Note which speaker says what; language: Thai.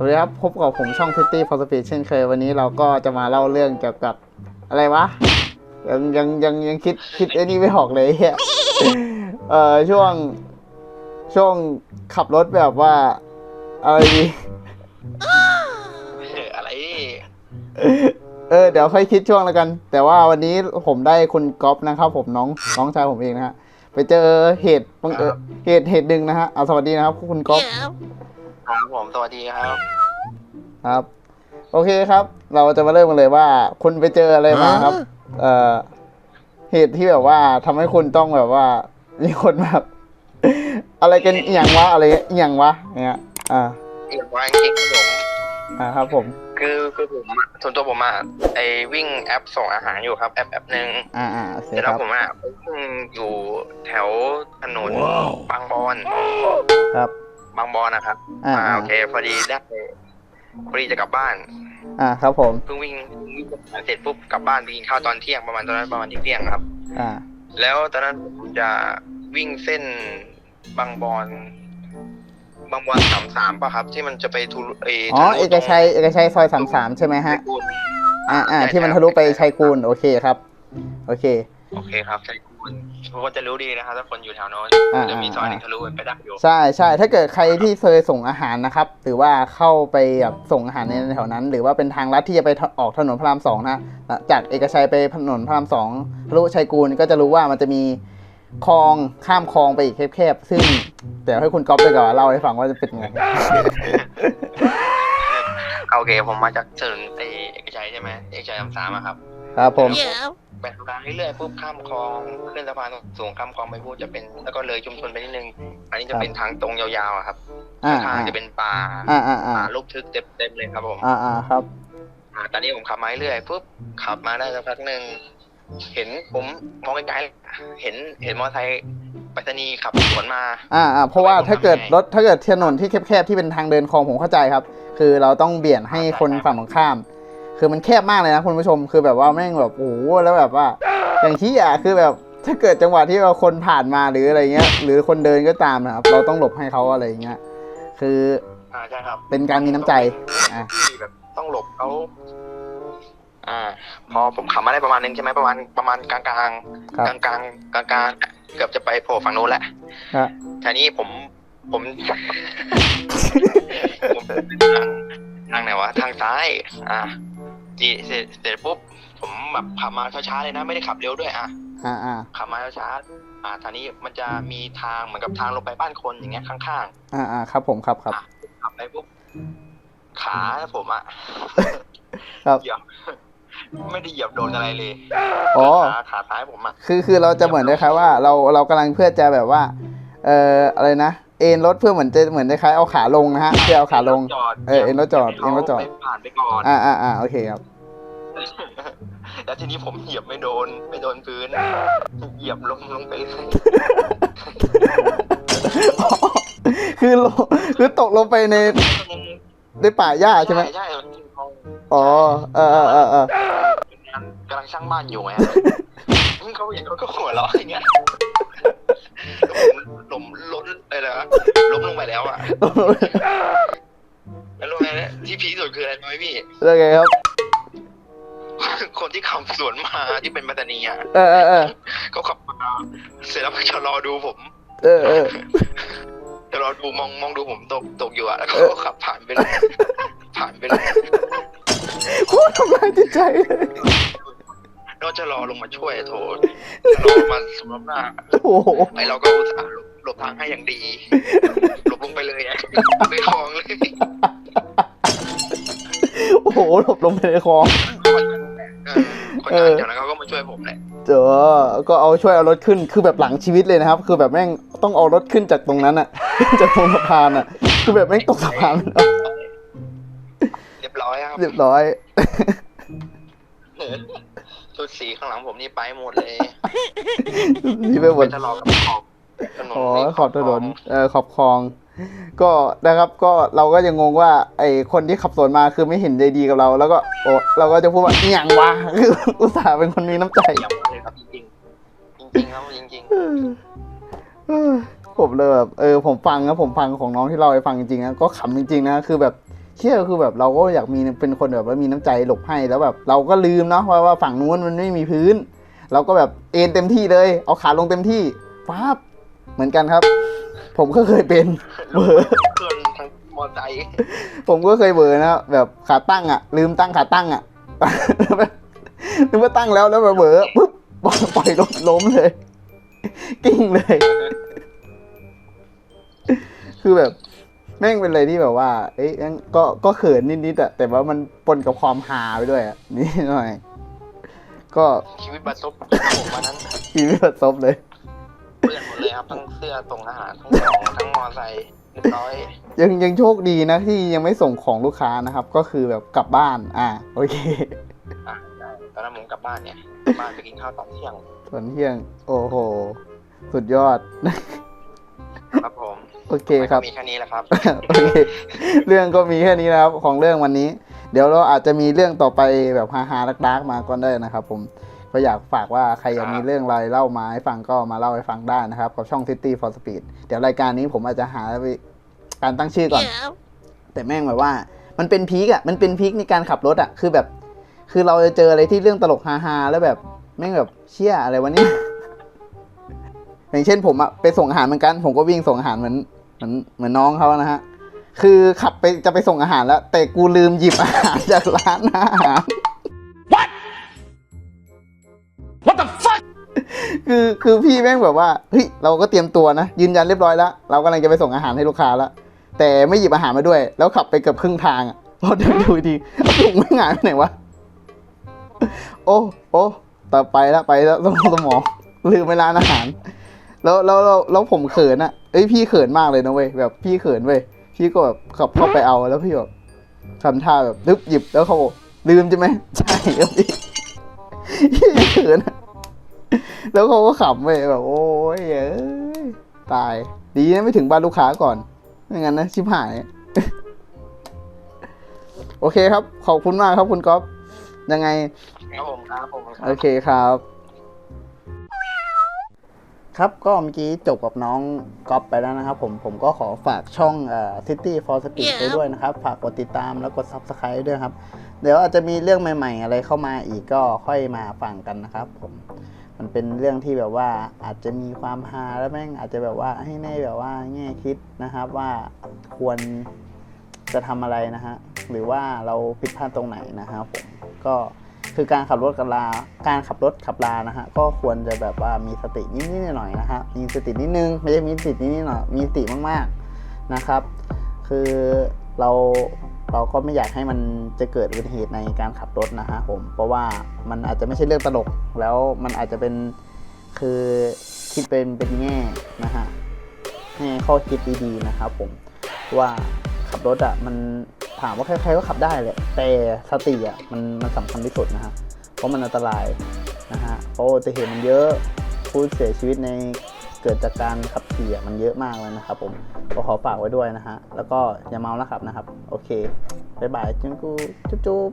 Speaker 1: สวัสดีครับพบกับผมช่อง Pretty for Speed เช่นเคยวันนี้เราก็จะมาเล่าเรื่องเกี่ยวกับอะไรวะ ยังยังยังยังคิดคิดไอ้นี่ไม่ออกเลยเฮียเอ่อช่วงช่วงขับรถแบบว่าอะไรดี
Speaker 2: อะไร
Speaker 1: เออเดี๋ยวค่อยคิดช่วงแล้วกัน แต่ว่าวันนี้ผมได้คุณก๊อฟนะครับผมน้องน้องชายผมเองนะฮะไปเจอเหตุบังเอิญเหตุเหตุหนึ่งนะฮะเอาสวัสดีนะครับคุณก๊อฟ
Speaker 2: ครับผมสวัสดีครับ
Speaker 1: ครับ โอเคครับ เราจะมาเริ่มกันเลยว่า คุณไปเจออะไรมาครับ เอ่อเหตุที่แบบว่าทำให้คุณต้องแบบว่า มีคนแบบ อะไรกันอหย่างวะอะไรอหย่างวะเงี้ย อ่า
Speaker 2: เอียงวางจริงครับผม
Speaker 1: อ่าครับ ผม
Speaker 2: คือคือผมอะส่วนตัวผมอะไอวิ่งแอปส่งอาหารอยู่ครับ แอปแอปหนึ่ง
Speaker 1: อ่าอ่าโอเค
Speaker 2: แต่
Speaker 1: ค
Speaker 2: แล้ว
Speaker 1: รับ
Speaker 2: ผมอะวิ่งอยู่แถวถนนบางบอน
Speaker 1: ครับ
Speaker 2: บางบอนนะครับ
Speaker 1: อ่าอ่า
Speaker 2: โอเคพอดีได้พอดีจะกลับบ้าน
Speaker 1: อ่าครับผม
Speaker 2: เพิ่งวิ่งวิ่งเสร็จปุ๊บกลับบ้านไปกินข้าวตอนเที่ยงประมาณตอนนั้นประมาณเที่ยงๆครับ
Speaker 1: อ่า
Speaker 2: แล้วตอนนั้นผมจะวิ่งเส้นบางบอน บางบอนสามสามป่ะครับ ที่มันจะไปทุเอ
Speaker 1: อ๋อ
Speaker 2: ทะลุ
Speaker 1: เอกชัยเอกชัยซอยสามสามใช่ไหม
Speaker 2: ตรง
Speaker 1: ฮะ
Speaker 2: ชัยกูล
Speaker 1: อ่าอ่าที่มันทะลุไปชัยกูลโอเคครับ โอเค
Speaker 2: โอเคครับชัยกูล ทุกคนจะรู้ดีนะครับถ้าคนอยู่แถวโน้น
Speaker 1: อ่า
Speaker 2: จะมีซอยห
Speaker 1: อ่า
Speaker 2: นึ่งทะลุไปได้อยู่
Speaker 1: ใช่ใช่ถ้าเกิดใครที่เคยส่งอาหารนะครับหรือว่าเข้าไปแบบส่งอาหารในแถวนั้น หรือว่าเป็นทางลัดที่จะไปออกถนนพระรามสองนะจากเอกชัยไปถนนพระรามสองทะลุชัยกูลก็จะรู้ว่ามันจะมีคลองข้ามคลองไปอีกแคบๆซึ่งเดี๋ยวให้คุณก๊อฟไปก่อนเล่าให้ฟังว่าจะเป็นยังไง
Speaker 2: โอเคผมมาจากถนนไอเอกชัยใช่ไหมเอกชัยสามสามอะครับ
Speaker 1: ครับผม
Speaker 2: ไปทางเรื่อยๆปุ๊บข้ามคลองขึ้นสะพานสูงข้ามคลองไปปุ๊บจะเป็น แล้วก็เลยชุมชนไปนิดนึง อันนี้จะเป็นทางตรงยาวๆอะครับ
Speaker 1: อ่า
Speaker 2: ข้าง
Speaker 1: อ่า
Speaker 2: ๆจะเป็นป่า
Speaker 1: อ่าอ่าอ่า
Speaker 2: ป่าลูกทึกเต็มๆเลยครับผม
Speaker 1: อ่าอ่าครับ
Speaker 2: อ่าตอนนี้ผมขับมาเรื่อยปุ๊บขับมาได้สักพักหนึ่งเห็นผมมองไกลๆเห็นเห็นมอเตอร์ไซค์ไปรษณีย์ขับสวนมา
Speaker 1: อ่าอ่าเพราะว่าถ้าเกิดรถถ้าเกิดถนนที่แคบๆที่เป็นทางเดินคลองผมเข้าใจครับ คือเราต้องเบี่ยงให้คนฝั่งตรงข้าม คือมันแคบมากเลยนะคุณผู้ชมคือแบบว่าแม่งแบบโอ้โหแล้วแบบว่า อย่างที่อะคือแบบถ้าเกิดจังหวะที่เราคนผ่านมาหรืออะไรเงี้ย หรือคนเดินก็ตามนะครับ เราต้องหลบให้เขาอะไรเงี้ยคือ
Speaker 2: อ่าใช่ครับ
Speaker 1: เป็นการมีน้ำใจอะ
Speaker 2: ที่แบบต้องหลบเขาอ่า พอผมขับมาได้ประมาณนึงใช่ไหมประมาณประมาณกลางกลาง
Speaker 1: ครับ
Speaker 2: กลางกลางกลางกลางๆเกือบจะไปโผล่ฝั่งโน้นแหละ
Speaker 1: ครับ
Speaker 2: ทีนี้ผมผม ผมทางทางไหนวะทางซ้าย อ่า จีเสร็จเสร็จปุ๊บผมแบบขับมาช้าๆเลยนะ ไม่ได้ขับเร็วด้วยอะ
Speaker 1: อ่าอ่า
Speaker 2: ขับมาช้าๆอ่าทางนี้มันจะมีทางเหมือนกับทางลงไปบ้านคนอย่างเงี้ยข้าง
Speaker 1: อ่าอ่าครับ ผมครับครับ
Speaker 2: ๆขับไปปุ๊บขาผมอะ
Speaker 1: ครับ
Speaker 2: เหยียบไม่ได้เหยียบโดนอะไรเลย
Speaker 1: อ๋อ
Speaker 2: ขาขาซ้ายผมอะ
Speaker 1: คือคือเราจะเหมือนได้ครับว่าเราเรากำลังเพื่อจะแบบว่า เอ่ออะไรนะ เอ็นรถเพื่อเหมือนจะเหมือนคล้ายๆเอาขาลงนะฮะเพื่อเอาขาลง
Speaker 2: จอด
Speaker 1: เออเอ็นรถจอดเอ็นรถจอด
Speaker 2: ไปผ่านไปก่อน
Speaker 1: อ่าอ่าอ่าโอเคครับ
Speaker 2: แล้วทีนี้ผมเหยียบไม่โดน ไม่โดนพื้น เหยียบลงลงไปเลย
Speaker 1: คือลงคือตกลงไปในในป่าหญ้าใช่ไหม
Speaker 2: ใช่
Speaker 1: อ๋อเออเออเออเออ
Speaker 2: กำลังสร้างบ้านอยู่ไงเขาเห็นเขาก็หัวเราะอย่างเงี้ย ล้มล้มอะไรนะล้มลงไปแล้วอะแล้วรู้ไหมที่พีคสุดคืออะไรรู้ไหมพี่
Speaker 1: แล้วไงครับ
Speaker 2: คนที่ขับสวนมาที่เป็นปัตตานีอะ
Speaker 1: เออเออเออ
Speaker 2: เขาขับมาเสร็จแล้วเขาจะรอดูผม
Speaker 1: เออเออ
Speaker 2: จะรอดูมองมองดูผมตกตกอยู่อะแล้วเขาก็ขับผ่านไปเลยผ่านไปเลย
Speaker 1: โคตรทำลายจิตใจเลย
Speaker 2: นอ กจะรอลงมาช่วยโถรอมาสมรับหน้า
Speaker 1: โอ้โห
Speaker 2: ไอเราก็อุตส่าห์หลบหลบทางให้อย่างดี หลบลงไปเลยอะไปคลองเลย
Speaker 1: โอ้โหหลบลงไปในคลอง
Speaker 2: คนงานแถวนั้นเขาก็มาช่วยผมแหละ
Speaker 1: เจอก็เอาช่วยเอารถขึ้นคือแบบหลังชีวิตเลยนะครับ คือแบบแม่งต้องเอารถขึ้นจากตรงนั้นอะขึ้นจากตรงสะพานอะคือแบบแม่งตกสะพานแล้ว
Speaker 2: เรียบร้อยครับ
Speaker 1: เรียบร้อย
Speaker 2: ชุดสีข้างหลังผมนี่ไปหมดเลย
Speaker 1: นี่ไปหม
Speaker 2: ไป
Speaker 1: ด
Speaker 2: ทะเลาะกับขอบถนน
Speaker 1: อ๋อ
Speaker 2: ไข
Speaker 1: อบถนนเออขอบคลอง ก็นะครับก็เราก็ยังงงว่า ไอคนที่ขับสวนมาคือไม่เห็นใจดีกับเรา แล้วก็โอ้เราก็จะพูดว่าอหย่างวะคืออุตส่าห์เป็นคนมีน้ำใจ
Speaker 2: เยี่ยมเลยครับจริงๆจริงๆครับจริง
Speaker 1: เออผมเลยแบบเออผมฟังนะผมฟังของน้องที่เล่าให้ฟังจริงๆนะก็ขำจริงๆนะคือแบบ เชื่อคือแบบเราก็อยากมีเป็นคนแบบว่ามีน้ำใจหลบให้แล้วแบบ เราก็ลืมเนาะว่าว่าฝั่งนู้นมันไม่มีพื้น เราก็แบบเอ็นเต็มที่เลย เอาขาลงเต็มที่ฟ้าบเหมือนกันครับ ผมก็เคยเป็นเบอร์
Speaker 2: เพื่อนทางมอไซค์
Speaker 1: ผมก็เคยเบอร์นะแบบขาตั้งอะ ลืมตั้งขาตั้งอะแล้วแบบนึกว่าตั้งแล้วแล้วแบบเบอร์ปุ๊บปล่อยปล่อยรถล้มเลย กิ้งเลย คือแบบ แม่งเป็นอะไรที่แบบว่า เอ้ยงั้นก็ก็เขินนิดๆอะแต่ว่ามันปนกับความฮาไปด้วยอะนิดหน่อย ก็
Speaker 2: ชีวิตบัตรซบผมวันนั้น
Speaker 1: ชีวิตประสบเลย
Speaker 2: เปื้อนหมดเลยครับทั้งเสื้อส่งอาหารทั้งของทั้งมอไซค์เรียบร้อย
Speaker 1: ยังยังโชคดีนะที่ยังไม่ส่งของลูกค้านะครับ ก็คือแบบกลับบ้าน อ่าโอเค
Speaker 2: อะได้ตอนนั้นผมกลับบ้านเนี่ยกลับบ้านไปกินข้าวตอนเที่ยง
Speaker 1: ตอนเที่ยง โอ้โห สุดยอด
Speaker 2: ครับผม
Speaker 1: โอเคครับ
Speaker 2: มีแค่นี้แหละครับ
Speaker 1: โอเค เรื่องก็มีแค่นี้นะครับของเรื่องวันนี้ เดี๋ยวเราอาจจะมีเรื่องต่อไปแบบฮาฮาๆดักๆมาก็ได้นะครับ ผมก็อยากฝากว่าใครอยากมีเรื่องอะไรเล่ามาให้ฟังก็มาเล่าให้ฟังได้นะครับกับช่อง City for Speed เดี๋ยวรายการนี้ผมอาจจะหาการตั้งชื่อก่อน แต่แม่งแบบว่า มันเป็นพีกอะมันเป็นพีกในการขับรถอะคือแบบ คือเราจะเจออะไรที่เรื่องตลกฮาๆแล้วแบบแม่งแบบเชี่ยอะไรวะเนี่ย อย่างเช่นผมอะไปส่งอาหารเหมือนกัน ผมก็วิ่งส่งอาหารเหมือนเหมือนเหมือนน้องเขานะฮะ คือขับไปจะไปส่งอาหารแล้ว แต่กูลืมหยิบอาหารจากร้านอาหาร
Speaker 3: What the fuck
Speaker 1: คือคือพี่แม่งแบบว่าเฮ้ยเราก็เตรียมตัวนะ ยืนยันเรียบร้อยแล้ว เรากำลังจะไปส่งอาหารให้ลูกค้าแล้วแต่ไม่หยิบอาหารมาด้วย แล้วขับไปเกือบครึ่งทางอะพอเดินดูดีเอาถุงไม่หงายไปไหนวะโอ้โอ้ต่อไปแล้วไปแล้วสมองสมองลืมไปร้านอาหาร แล้วแล้วแล้วแล้วผมเขินอะเอ้ยพี่เขินมากเลยนะเว้ยแบบพี่เขินเว้ยพี่ก็แบบขับเข้าไปเอาแล้วพี่แบบทำท่าแบบนึบหยิบแล้วเขาบอกลืมใช่ไหมใช่ครับพี่พี่เขินอะแล้วเขาก็ขำไปแบบ โอ้ยเอ้ยตาย ดีนะไม่ถึงบ้านลูกค้าก่อนไม่งั้นนะชิบหาย โอเคครับ ขอบคุณมากครับคุณก๊อฟยังไง
Speaker 2: ครับผมครับผมครั
Speaker 1: โอบเคครับ ครับก็เมื่อกี้จบกับน้องก๊อฟไปแล้วนะครับผมผมก็ขอฝากช่องเอ่อ City for Speed ไปด้วยนะครับ ฝากกดติดตามแล้วกด Subscribe ด้วยครับ เดี๋ยวอาจจะมีเรื่องใหม่ๆ อะไรเข้ามาอีกก็ค่อยมาฟังกันนะครับผมมันเป็นเรื่องที่แบบว่าอาจจะมีความฮาแล้วแม่งอาจจะแบบว่าให้ในแบบว่าแง่คิดนะครับว่าควรจะทำอะไรนะฮะหรือว่าเราผิดพลาดตรงไหนนะครับผมก็ คือการขับรถกับลา การขับรถขับลานะฮะ ก็ควรจะแบบว่ามีสตินิดๆหน่อยๆนะฮะ มีสตินิดนึง ไม่ใช่มีสตินิดๆหน่อย มีสติมากๆนะครับ คือเราเราก็ไม่อยากให้มันจะเกิดอุบัติเหตุในการขับรถนะฮะผม เพราะว่ามันอาจจะไม่ใช่เรื่องตลก แล้วมันอาจจะเป็นคือคิดเป็นเป็นแง่นะฮะแง่ข้อคิดดีๆนะครับผมว่าขับรถอะมัน ถามว่าใครๆก็ขับได้แหละแต่สติอะมันมันสำคัญที่สุดนะฮะเพราะมันอันตรายนะฮะเพราะอุบัติเหตุมันเยอะผู้เสียชีวิตในเกิดจากการขับขี่อะมันเยอะมากเลยนะครับผมก็ขอฝากไว้ด้วยนะฮะแล้วก็อย่าเมานะครับนะครับ โอเคบ๊ายบายจุ๊บจุ๊บจุ๊บ